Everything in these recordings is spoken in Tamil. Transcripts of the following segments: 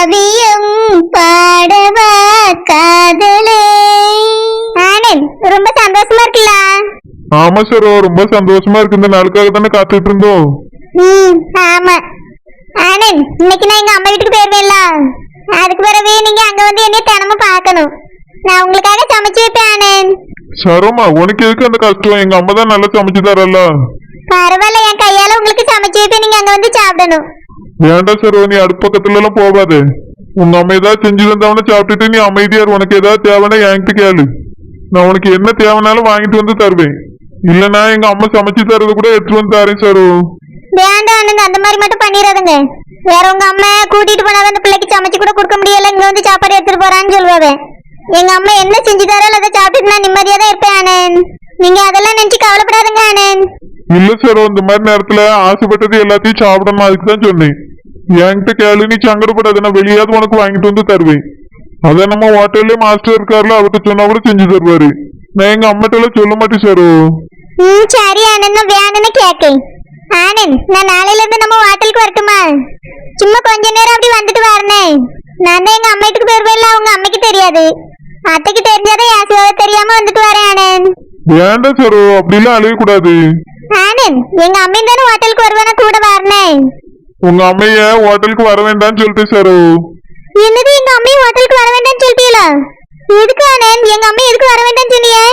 காவியம் பாடவா காதலே. ஆனந்த் ரொம்ப சந்தோஷமா இருக்குல்ல? ஆமா சரோ ரொம்ப சந்தோஷமா இருக்கு. இந்த நாளுக்காக தானே காத்துட்டு இருந்தோம். ம் ஆமா. ஆனந்த் இன்னைக்கு நான் எங்க அம்மா வீட்டுக்கு போயிருவேன்ல? அதுக்கு பிறகு நீங்க அங்க வந்து என்னைய தினமும் பார்க்கணும். நான் உங்களுக்காக சமைச்சு வைப்பேன் ஆனந்த் சரோமா உனக்கு எதுக்கு அந்த கஷ்டம்? எங்க அம்மா தான் நல்லா சமைச்சு தரல பரவாயில்ல என் கையால உங்களுக்கு சமைச்சு வைப்பேன். நீங்க அங்க வந்து சாப்பிடணும். வேண்டாம் சரோ நீ அடுப்பு பக்கத்துல எல்லாம் போகாது உங்க அம்மா ஏதாவது செஞ்சு தந்தவன சாப்பிட்டுட்டு நீ அமைதியா இரு. உனக்கு ஏதாவது தேவைன்னா என்கிட்ட கேளு நான் உனக்கு என்ன தேவைனாலும் வாங்கிட்டு வந்து தருவேன் இல்லனா எங்க அம்மா சமைச்சு தரது கூட எடுத்துட்டு வந்து தரேன் சரோ வேண்டாம் அந்த மாதிரி மட்டும் பண்ணிடாதுங்க வேற உங்க அம்மா கூட்டிட்டு போனாதான் அந்த பிள்ளைக்கு சமைச்சு கூட கொடுக்க முடியல இங்க வந்து சாப்பாடு எடுத்துட்டு போறான்னு சொல்லுவாங்க எங்க அம்மா என்ன செஞ்சு தரால அதை சாப்பிட்டுட்டு நான் நிம்மதியா தான் இருப்பேன் ஆனந்த் நீங்க அதெல்லாம் நினைச்சு கவலைப்படாதுங்க ஆனந்த் இல்ல சரோ இந்த மாதிரி நேரத்துல ஆசைப்பட்டது எல்லாத்தையும் சாப்பிடணும் அதுக்கு தான் சொன்னேன் என்கிட்ட கேளு நீ சங்கடப்படாது நான் வெளியாவது உனக்கு வாங்கிட்டு வந்து தருவேன். அத நம்ம ஹோட்டல்ல மாஸ்டர் இருக்காருல அவர்கிட்ட சொன்னா கூட செஞ்சு தருவாரு. நான் எங்க அம்மாட்ட எல்லாம் சொல்ல மாட்டேன் சரோ. ம் சரி ஆனந்த் வேணும்னு கேட்கேன் ஆனந்த் நான் நாளையில இருந்து நம்ம ஹோட்டலுக்கு வரட்டுமா? சும்மா கொஞ்ச நேரம் அப்படி வந்துட்டு வரனேன் நான் தான் எங்க அம்மா வீட்டுக்கு போயிருவேன்ல அவங்க அம்மைக்கு தெரியாது. அத்தைக்கு தெரிஞ்சாதான் யாசியாவை தெரியாம வந்துட்டு வரேன் ஆனந்த். வேண்டாம் சரோ அப்படிலாம் அழுக கூடாது ஆனந்த் எங்க அம்மையும் தானே ஹோட்டலுக்கு வருவானா கூட வரனேன் உங்க அம்மைய ஹோட்டலுக்கு வர வேண்டாம்னு சொல்லிட்டு சரோ. என்னது எங்க அம்மையும் ஹோட்டலுக்கு வர வேண்டாம்னு சொல்லிட்டீங்களா எதுக்கு ஆனந்த் எங்க அம்மா எதுக்கு வர வேண்டாம்னு சொன்னியே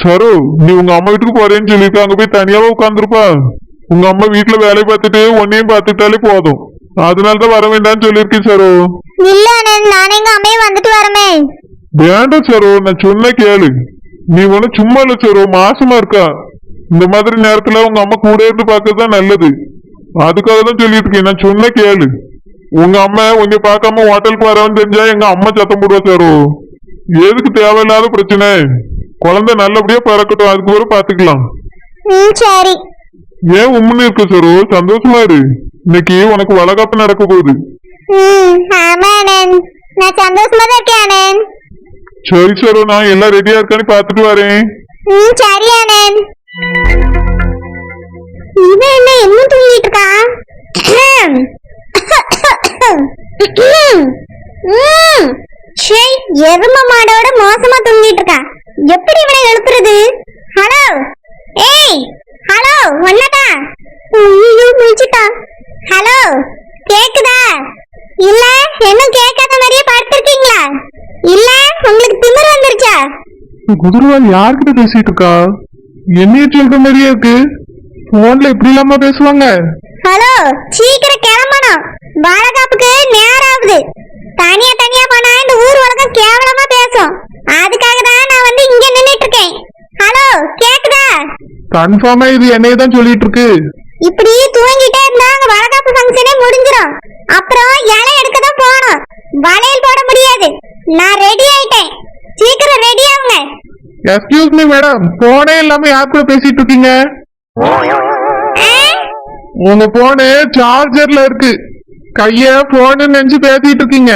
சரோ நீ உங்க அம்மா வீட்டுக்கு போறேன்னு சொல்லிட்டு அங்க போய் தனியாவே உட்காந்துருப்பா உங்க அம்மா வீட்டுல வேலையை பார்த்துட்டு உன்னையும் பார்த்துட்டாலே போதும். அதனால தான் வர வேண்டாம்னு சொல்லியிருக்கேன் சரோ. இல்ல ஆனந்த் நானே எங்க அம்மையும் வந்துட்டு வரமே வேண்டாம் சரோ நான் சொன்ன கேளு. நீ ஒண்ணு சும்மா இல்ல சரோ மாசமா இருக்கா. இந்த மாதிரி நேரத்துல உங்க அம்மா கூட இருந்து பார்க்கறது தான் நல்லது. அதுக்காக தான் சொல்லிட்டு இருக்கேன் நான் சொன்ன கேளு உங்க அம்மா உன்னை பார்க்காம ஹோட்டலுக்கு வரவன்னு தெரிஞ்சா எங்க அம்மா சத்தம் போடுவா சரோ எதுக்கு தேவையில்லாத பிரச்சனை குழந்தை நல்லபடியா பிறக்கட்டும் அதுக்கு ஒரு பாத்துக்கலாம் ம் சரி ஏன் உம்முன்னு இருக்க சரோ சந்தோஷமா இரு இன்னைக்கு உனக்கு வளகாப்பு நடக்க போகுது ம் ஆமா ஆனந்த் நான் சந்தோஷமா தான் இருக்கேன் ஆனந்த் சரி சரோ நான் எல்லாம் ரெடியா இருக்கான்னு பார்த்துட்டு வரேன் ம் சரி ஆனந்த் இவன் என்ன இன்னும் தூங்கிட்டு இருக்கா? ஷே எரும மாடோட மோசமா தூங்கிட்டு இருக்கா. எப்படி இவனை எழுப்புறது? ஹலோ. ஏய் ஹலோ ஒன்னடா ஐயோ முடிச்சிட்டா ஹலோ கேக்குதா? இல்ல இன்னும் கேட்காத மாதிரியே படுத்திருக்கீங்களா இல்ல உங்களுக்கு திமிர் வந்துருச்சா? குதிரவாள் யார்கிட்ட பேசிட்டு இருக்கா? என்னைய சொல்ற மாதிரியே இருக்கு. போன்ல இப்படி இல்லாம பேசுவாங்க? ஹலோ சீக்கிரம் கிளம்பணும். வளகாப்புக்கு நேரம் ஆகுது. தனியா தனியா போனா இந்த ஊர் உலகம் கேவலமா பேசும். அதுக்காக தான் நான் வந்து இங்க நின்னுட்டு இருக்கேன். ஹலோ கேக்குதா? கன்ஃபார்மா இது என்னைய தான் சொல்லிட்டு இருக்கு இப்படி தூங்கிட்டே இருந்தா அங்க வளகாப்பு ஃபங்க்ஷனே முடிஞ்சிரும். அப்புறம் இலை எடுக்க தான் போகணும். வளையல் போட முடியாது. நான் ரெடி ஆயிட்டேன். சீக்கிரம் ரெடி ஆகுங்க. எக்ஸ்கியூஸ் மீ மேடம் போனே இல்லாம யார் கூட பேசிட்டு இருக்கீங்க? உங்க போனு சார்ஜர்ல இருக்கு. கைய போன் நினைச்சு பேசிட்டு இருக்கீங்க.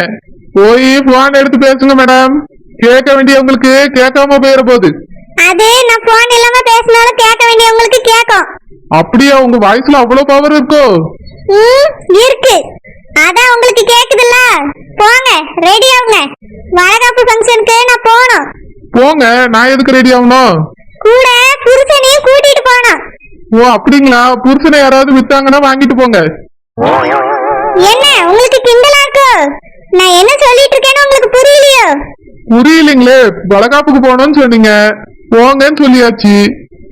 போய் போன் எடுத்து பேசுங்க மேடம் கேட்க வேண்டியவங்களுக்கு கேட்காம போயிட போகுது. அது நான் போன் இல்லாம பேசினாலும் கேட்க வேண்டியவங்களுக்கு கேட்கும். அப்படியா உங்க வாய்ஸ்ல அவ்வளவு பவர் இருக்கோ? இருக்கு. அதான் உங்களுக்கு கேக்குதுல்ல. போங்க ரெடி ஆகுங்க. வளகாப்பு ஃபங்க்ஷனுக்கு நான் போகணும். போங்க நான் எதுக்கு ரெடி ஆகணும்? கூட புருஷனையும் கூட்டிட்டு போகணும். ஓ அப்படிங்களா? புருஷனை யாராவது வித்தாங்கன்னா வாங்கிட்டு போங்க. என்ன? உங்களுக்கு கிண்டலா இருக்கு? நான் என்ன சொல்லிட்டு இருக்கேன்னு உங்களுக்கு புரியலையோ. புரியலைங்களே வளகாப்புக்கு போகணும்னு சொன்னீங்க. போங்கன்னு சொல்லியாச்சு.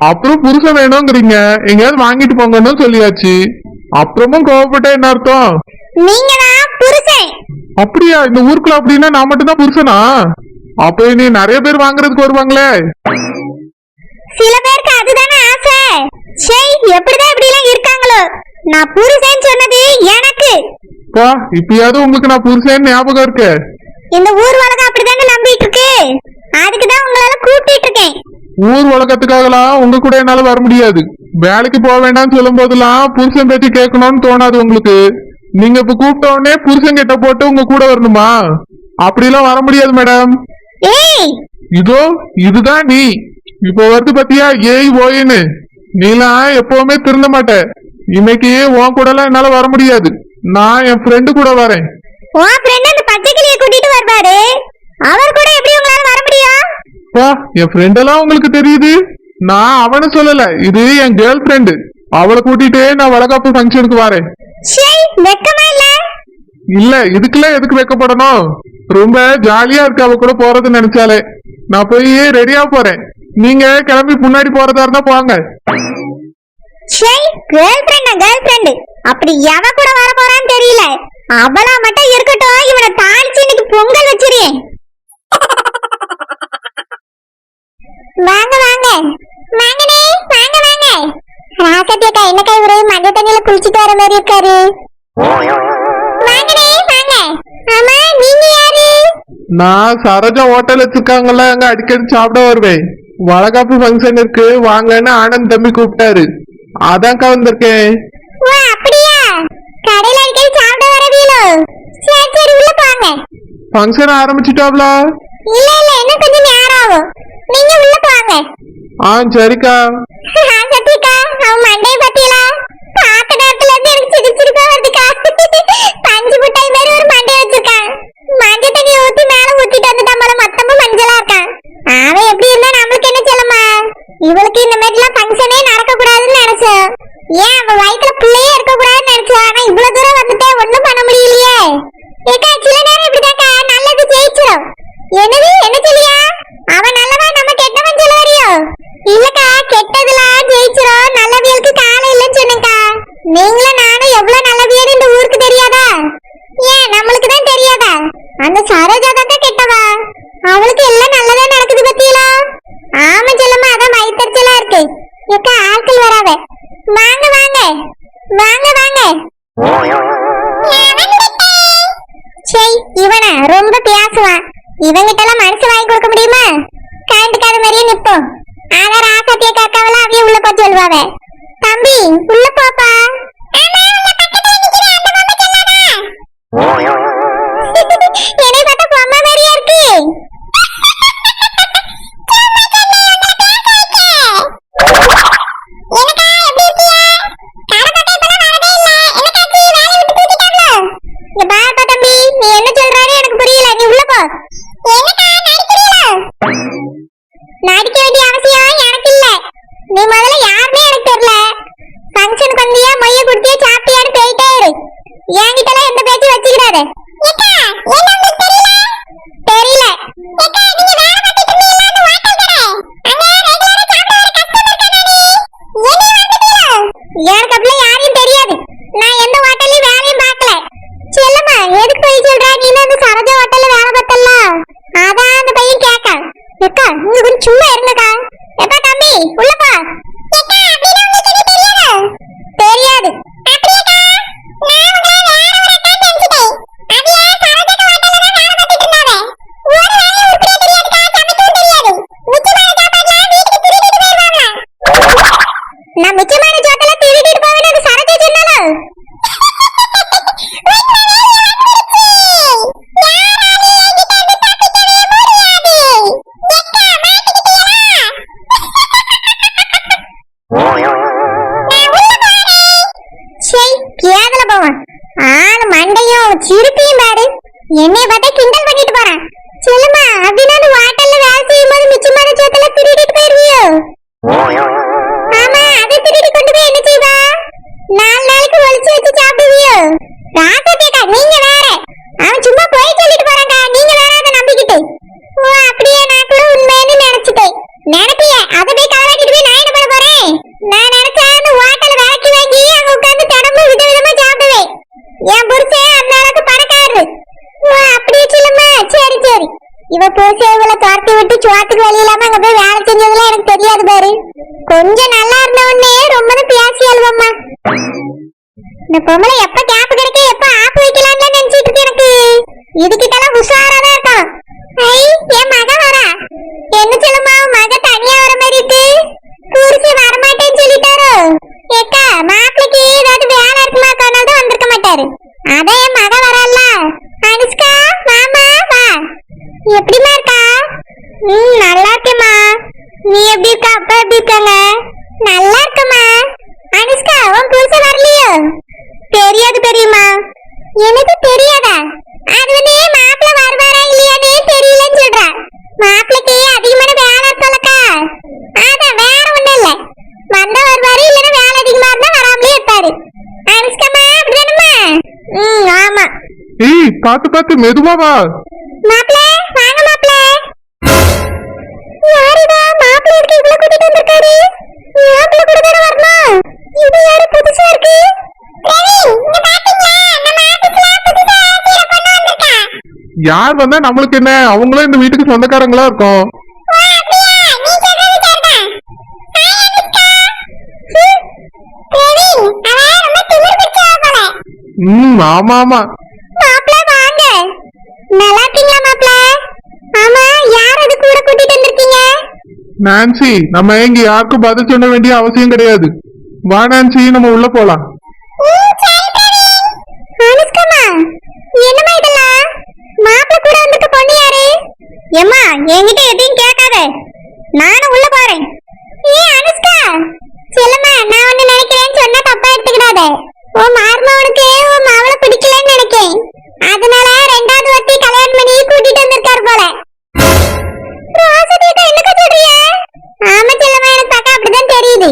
அப்புறம் புருஷன் வேணுங்கிறீங்க. எங்கேயாவது வாங்கிட்டு போங்கன்னு சொல்லியாச்சு. அப்புறமும் கோவப்பட்டா என்ன அர்த்தம்? நீங்க தான் புருஷன்? அப்படியா? இந்த ஊருக்குள்ள அப்படின்னா நான் மட்டும் தான் புருஷனா? அப்ப நீ நிறைய பேர் வாங்குறதுக்கு வருவாங்களே. சில பேருக்கு அதுதானே ஆசை. சே எப்படிதான் இப்படி எல்லாம் இருக்காங்களோ? நான் புருஷன் சொன்னது எனக்கு. பா இப்பயாவது உங்களுக்கு நான் புருஷன் ஞாபகம் இருக்கு. இந்த ஊர் உலகம் அப்படிதானே நம்பிட்டு இருக்கு அதுக்கு தான் உங்களால கூப்பிட்டு இருக்கேன் ஊர் உலகத்துக்காகலாம் உங்க கூட என்னால வர முடியாது. வேலைக்கு போக வேண்டாம்னு சொல்லும் போதெல்லாம் புருஷன் பேச்சு கேட்கணும்னு தோணாது உங்களுக்கு. நீங்க இப்ப கூப்பிட்ட உடனே புருஷன் கிட்ட போட்டு உங்க கூட வரணுமா? அப்படிலாம் வர முடியாது மேடம். ஏய்! இதோ இதுதான் நீ. இப்ப வருது பாத்தியா? ஏய் ஓயின்னு. நீலாம் எப்பவுமே திருந்த மாட்ட. இன்னைக்கு உன் கூட எல்லாம் என்னால வர முடியாது. நான் என் ஃப்ரெண்டு கூட வரேன். உன் ஃப்ரெண்ட் அந்த பச்சை கிளியை கூட்டிட்டு வருவாரு. அவர் கூட எப்படி உங்களால வர முடியும்? பா என் ஃப்ரெண்ட் எல்லாம் உங்களுக்கு தெரியுது. நான் அவனை சொல்லல. இது என் கேர்ள் ஃப்ரெண்டு அவளை கூட்டிட்டு நான் வளகாப்பு ஃபங்க்ஷனுக்கு வரேன். ஷே வெக்கமா இல்ல? இல்ல இதுக்கெல்லாம் எதுக்கு வைக்கப்படணும்? ரொம்ப ஜாலியா இருக்கு அவ கூட போறது நினைச்சாலே. நான் போய் ரெடியா போறேன். நீங்க கிளம்பி முன்னாடி போறதா இருந்தா போங்க. கேர்ள் ஃப்ரெண்ட் கேர்ள் ஃப்ரெண்ட் அப்படி எவ கூட வர போறான்னு தெரியல. அவளா மட்டும் இருக்கட்டும் இவனை தாளிச்சு இன்னைக்கு பொங்கல் வச்சிருக்கேன் வாங்க வாங்க. வாங்கனே வாங்க வாங்க. ராக்கத்தியக்கா என்னக்கா இவரு மஞ்சள் தண்ணியில குளிச்சிட்டு வர மாதிரி இருக்காரு. வாங்கனே வாங்க. ஆமா நீங்க யாரு? நான் சரோஜா ஹோட்டல் வச்சிருக்காங்கல்ல அங்க அடிக்கடி சாப்பிட வருவேன். வளகாப்பு ஃபங்க்ஷன் இருக்கு வாங்கன்னு ஆனந்த் தம்பி கூப்பிட்டாரு. அதான்க்கா வந்திருக்கேன். ஓ அப்படியா? கடையில அடிக்கடி சாப்பிட வரவீங்களோ சரி சரி உள்ள போங்க. ஃபங்க்ஷன் ஆரம்பிச்சிட்டாப்ல? இல்ல இல்ல இன்னும் கொஞ்சம் நேரம் ஆகும். நீங்க உள்ள போங்க. ஆ சரிக்கா சத்தியக்கா அவன் மண்டைய பத்தியலா பார்த்த நேரத்துல இருந்து எனக்கு சிரிப்பு சிரிப்பா வருதுக்கா பஞ்சு முட்டாய் மாதிரி ஒரு மண்டைய வச்சிருக்கான் மஞ்சள் தண்ணி ஊத்தி மேல ஊத்திட்டு வந்துட்டான் போல மொத்தமும் மஞ்சளா இருக்கான் அவன் எப்படி இருந்தா நம்மளுக்கு என்ன சொல்லுமா இவளுக்கு இந்த மாதிரி எல்லாம் ஃபங்க்ஷனே நடக்க கூடாதுன்னு நினைச்சோம் ஏன் அவன் வயித்துல பிள்ளையே இருக்க கூடாதுன்னு நினைச்சோம் ஆனா இவ்வளவு தூரம் வந்துட்டே ஒண்ணும் பண்ண முடியலையே. ஏக்கா சில நேரம் இப்படிதாக்கா நல்லது ஜெயிச்சிடும் என்னது என்ன சொல்லியா? அவன் நல்லவன் நம்ம கெட்டவன் சொல்ல வரியோ? இல்லக்கா கெட்டதுலாம் ஜெயிச்சிடும் நல்லவியலுக்கு காலம் இல்லைன்னு சொன்னேக்கா நீங்களும் நானும் எவ்வளவு நல்லவியல் இந்த ஊருக்கு தெரியாதா? ஏன் நம்மளுக்கு தான் தெரியாதா? அந்த சரோஜா தான் கெட்டவா? அவளுக்கு எல்லாம் நல்லதா நடக்குது பத்தியலா? ஆமா செல்லம்மா அதான் வயிற்றுச்சலா இருக்கு. ஏக்கா ஆட்கள் வராத. வாங்க வாங்க. வாங்க நடிக்க வேண்டிய அவசியம் எனக்கு இல்ல. நீ முதல்ல யாருன்னே எனக்கு தெரியல. ஃபங்க்ஷனுக்கு வந்தியா மொய்ய குடுத்தியா சாப்பிட்டியான்னு போயிட்டே இரு. எந்த பேச்சு வச்சுக்கிறாரு தெரியல? எனக்கு சிரிப்பையும் பாரு. என்னைய பார்த்தா கிண்டல் பண்ணிட்டு போறான் சொல்லுமா அப்படின்னா அந்த வாட்டல்ல வேலை செய்யும் போது மிச்சமான சோத்தல திருடிட்டு போயிருவியோ ஆமா அதை திருடி கொண்டு போய் என்ன செய்வா நாலு நாளைக்கு ஒளிச்சு வச்சு சாப்பிடுவியோ ராசத்தேக்கா நீங்க வேற அவன் சும்மா போய் சொல்லிட்டு போறாங்க நீங்க வேற அதை நம்பிக்கிட்டு ஓ அப்படியே நான் கூட உண்மைன்னு நினைச்சிட்டேன் நினைப்பிய அதை போய் களவாட்டிட்டு போய் நான் என்ன பண்ண போறேன் நான் நினைச்சேன் அந்த ஹோட்டல வேலைக்கு வாங்கி அங்க உட்கார்ந்து தினமும் விதவிதமா சாப்பிடுவேன் என் புருஷன் அந்த அளவுக்கு பணக்காரரு ஓ அப்படியே சொல்லுமா சரி சரி இவ புருஷன் இவளை துரத்தி விட்டு சோத்துக்கு வழி இல்லாம அங்க போய் வேலை செஞ்சதெல்லாம் பாரு. கொஞ்சம் நல்லா இருந்த உடனே ரொம்ப பேசி அழுவம்மா. இந்த பொம்பளை எப்ப கேப் கிடைக்க எப்ப ஆப்பு வைக்கலாம்னு நினைச்சிட்டு இருக்கு எனக்கு. இதுகிட்டலாம் உஷாரா தான் இருக்கான் ஐ என் மக வரா. என்ன சொல்லுமா மக தனியா வர மாதிரி இருக்கு? புருஷன் வரமாட்டேன்னு சொல்லிட்டாரோ? ஏக்கா மாப்பிளைக்கு ஏதாவது வேலை இருக்குமா அதனால தான் வந்திருக்க மாட்டாரு. அதான் என் மக வரல அனுஷ்கா மாமா வா. எப்படிமா இருக்கா? ம் நல்லா இருக்கேம்மா. நீ எப்படி இருக்க? அப்பா எப்படி இருக்காங்க? நல்லா இருக்கமா அனுஷ்கா உன் புருஷன் வரலையோ? தெரியாது பெரியம்மா. எனக்கு தெரியாதா? அது வந்து மாப்பிள்ள வருவாரா இல்லையானே தெரியலன்னு சொல்றா. மாப்பிளைக்கு அதிகமான வேலை இருக்கலக்கா அதான் வேற ஒண்ணும் இல்ல. வந்தா வருவாரு இல்லைன்னா வேலை அதிகமா இருந்தா வராமலே இருப்பாரு. அனுஷ்கம்மா அப்படிதானம்மா? ம் ஆமா. ஏய் பாத்து பாத்து மெதுவா வா. யார் வந்தா நம்மளுக்கு என்ன? அவங்களும் இந்த வீட்டுக்கு சொந்தக்காரங்களா இருக்கும். ம் ஆமா ஆமா. வாங்க நல்லா இருக்கீங்களா ஆமா யார் அது கூட கூட்டிட்டு வந்திருக்கீங்க நான்சி நம்ம எங்க யாருக்கும் பதில் சொல்ல வேண்டிய அவசியம் கிடையாது. வா நான்சி நம்ம உள்ள போலாம். அனுஷ்கம்மா இதெல்லாம்? மாப்பிள்ள கூட வந்துட்டு பொண்ணு யாரு? ஏம்மா என்கிட்ட எதையும் கேட்காத. நானும் உள்ள போறேன். ஏ அனுஷ்கா! செல்லம்மா நான் ஒண்ணு நினைக்கிறேன்னு சொன்னா தப்பா எடுத்துக்கிடாத. உன் மார்மவனுக்கு உன் மாவளை பிடிக்கலன்னு நினைக்கேன். அதனால ரெண்டாவது ஒருத்தி கல்யாணம் பண்ணி கூட்டிட்டு வந்திருக்காரு போல. ராசதியக்கா என்னக்கா சொல்றீங்க ஆமா செல்லம்மா எனக்கு பார்க்க அப்படிதான் தெரியுது.